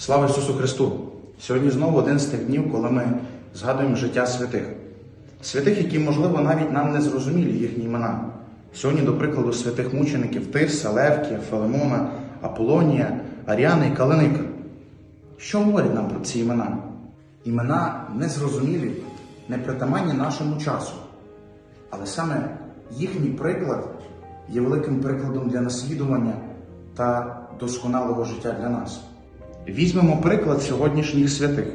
Слава Ісусу Христу! Сьогодні знову один з тих днів, коли ми згадуємо життя святих. Святих, які, можливо, навіть нам не зрозумілі їхні імена. Сьогодні, до прикладу, святих мучеників Тирса, Левкія, Филимона, Аполонія, Аріана і Калиника. Що говорять нам про ці імена? Імена незрозумілі, непритаманні нашому часу. Але саме їхній приклад є великим прикладом для наслідування та досконалого життя для нас. Візьмемо приклад сьогоднішніх святих.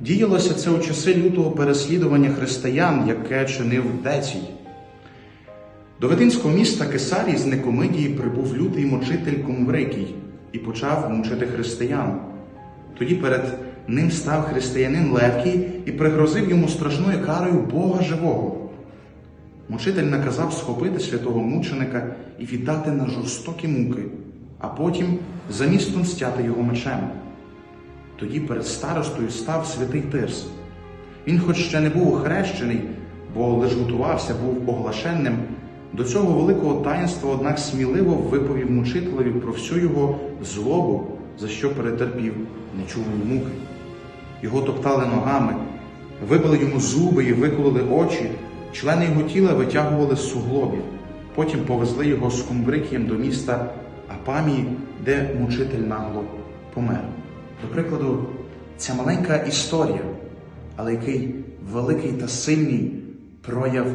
Діялося це у часи лютого переслідування християн, яке чинив Децій. До Ветинського міста Кесарії з Никомидії прибув лютий мучитель Комврикій і почав мучити християн. Тоді перед ним став християнин Левкій і пригрозив йому страшною карою Бога живого. Мучитель наказав схопити святого мученика і віддати на жорстокі муки, а потім за містом стяти його мечем. Тоді перед старостою став святий Тирс. Він, хоч ще не був охрещений, бо лиш готувався, був оглашенним, до цього великого таїнства, однак сміливо виповів мучителеві про всю його злобу, за що перетерпів нечувані муки. Його топтали ногами, вибили йому зуби і викололи очі, члени його тіла витягували з суглобів. Потім повезли його з Кумбрикієм до міста Апамії, де мучитель нагло помер. До прикладу, ця маленька історія, але який великий та сильний прояв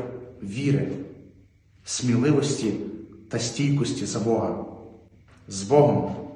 віри, сміливості та стійкості за Бога. З Богом!